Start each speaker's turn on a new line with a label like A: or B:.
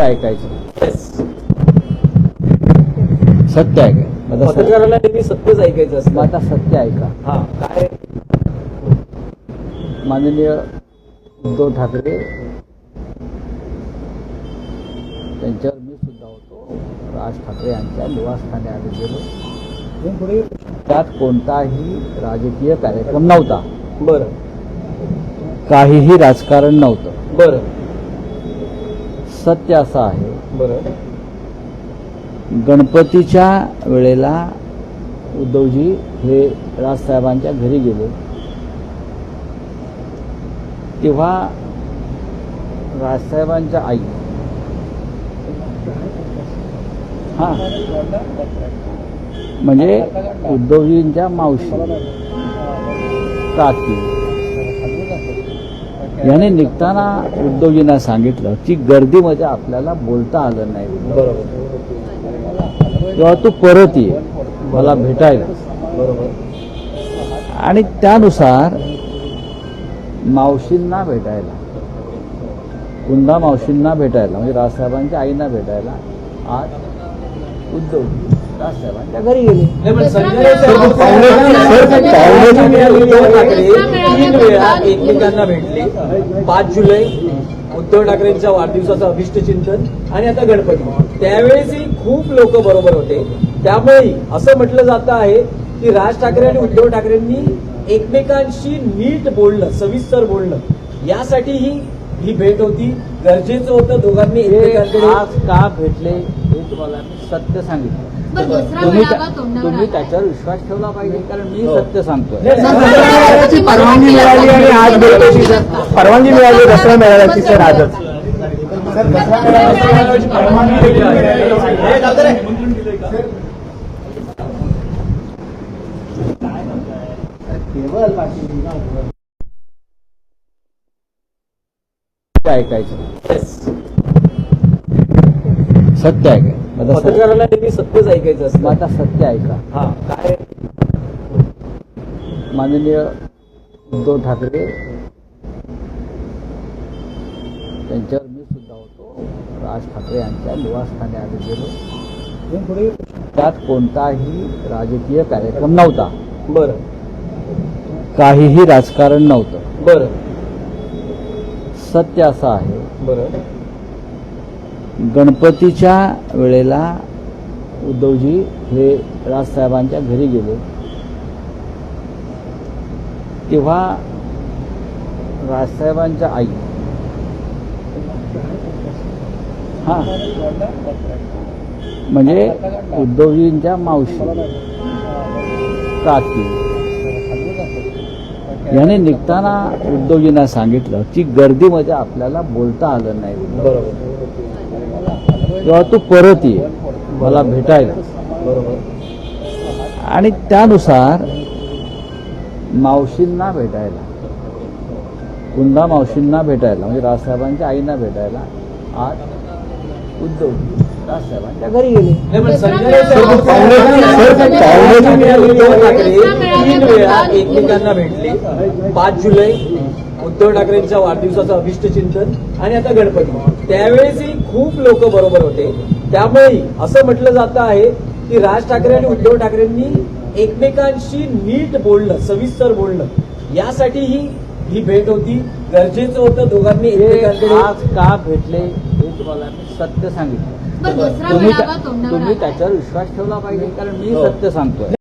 A: ऐकायचं. सत्य
B: पत्रकाराला नेहमी सत्यच ऐकायचं
A: मग आता सत्य ऐका.
B: हा काय?
A: माननीय उद्धव ठाकरे त्यांच्यावर मी सुद्धा होतो. राज ठाकरे यांच्या निवासस्थानी आम्ही गेलो. त्यात कोणताही राजकीय कार्यक्रम नव्हता.
B: बर.
A: काहीही राजकारण नव्हतं.
B: बर.
A: सत्य असं आहे.
B: बर.
A: गणपतीच्या वेळेला उद्धवजी हे राजसाहेबांच्या घरी गेले. तेव्हा राजसाहेबांच्या आई. हा. म्हणजे उद्धवजींच्या मावशी. काकी. याने निघताना उद्धवजींना सांगितलं की गर्दीमध्ये आपल्याला बोलता आलं नाही.
B: बरोबर.
A: तेव्हा तू परत ये. मला भेटायला.
B: बरोबर.
A: आणि त्यानुसार मावशींना भेटायला. कुंदा मावशींना भेटायला. म्हणजे राजसाहेबांच्या आईंना भेटायला आज उद्धव राजसाहेबांच्या घरी गेले.
B: उद्धव ठाकरे तीन वेळा एकमेकांना भेटले. पाच जुलै उद्धव ठाकरेंच्या वाढदिवसाचं अभिष्ट चिंतन आणि आता गणपती. त्यावेळेसही खूप लोक बरोबर होते. त्यामुळे असं म्हटलं जातं आहे की राज ठाकरे आणि उद्धव ठाकरेंनी एकमेकांशी नीट बोलणं सविस्तर बोलणं यासाठी ही ही भेट होती. गरजेचं होतं दोघांनी
A: हे
B: एकमेकांकडे
A: आज का भेटले हे तुम्हाला मी सत्य सांगितलं तुम्ही तुम्ही. त्याच्यावर विश्वास ठेवला पाहिजे कारण मी
B: हो.
A: सत्य सांगतोय
C: परवानगी मिळाली आणि आज परवानगी मिळाली दसरा मेळाव्याची सर आजच सर दसरा मेळाव्याची परवानगी देखील मिळाली.
A: ते ऐकायचं. सत्य सत्य-
B: पत्रकाराला नेहमी सत्यच ऐकायचं
A: मग आता सत्य ऐका.
B: हा काय?
A: माननीय उद्धव ठाकरे त्यांच्यावर मी सुद्धा होतो. राज ठाकरे यांच्या निवासस्थानी आम्ही गेलो. त्यात कोणताही राजकीय कार्यक्रम नव्हता.
B: बर.
A: काहीही राजकारण नव्हतं.
B: बर.
A: सत्य असं आहे.
B: बर.
A: गणपतीच्या वेळेला उद्धवजी हे राजसाहेबांच्या घरी गेले. तेव्हा राजसाहेबांच्या आई. हा. म्हणजे उद्धवजींच्या मावशी. काकी. याने निघताना उद्धवजींना सांगितलं की गर्दीमध्ये आपल्याला बोलता आलं नाही
B: बरोबर
A: तेव्हा तू परत ये मला भेटायला
B: बरोबर
A: आणि त्यानुसार मावशींना भेटायला कुंदा मावशींना भेटायला म्हणजे राजसाहेबांच्या आईंना भेटायला आज उद्धव राजसाहेबांच्या घरी गेले
B: तीन वेळा एकमेकांना भेटले. पाच जुलै उद्धव ठाकरेंच्या वाढदिवसाचं अभिष्ट चिंतन आणि आता गणपती. त्यावेळेसही खूप लोक बरोबर होते. त्यामुळे असं म्हटलं जातं आहे की राज ठाकरे आणि उद्धव ठाकरेंनी एकमेकांशी नीट बोलणं सविस्तर बोलणं यासाठी ही ही भेट होती. गरजेचं होतं दोघांनी
A: हे
B: एकमेकांकडे
A: आज का भेटले हे तुम्हाला सत्य सांगितलं. तुम्ही. त्याच्यावर विश्वास ठेवला पाहिजे कारण मी
B: हो.
A: सत्य सांगतोय.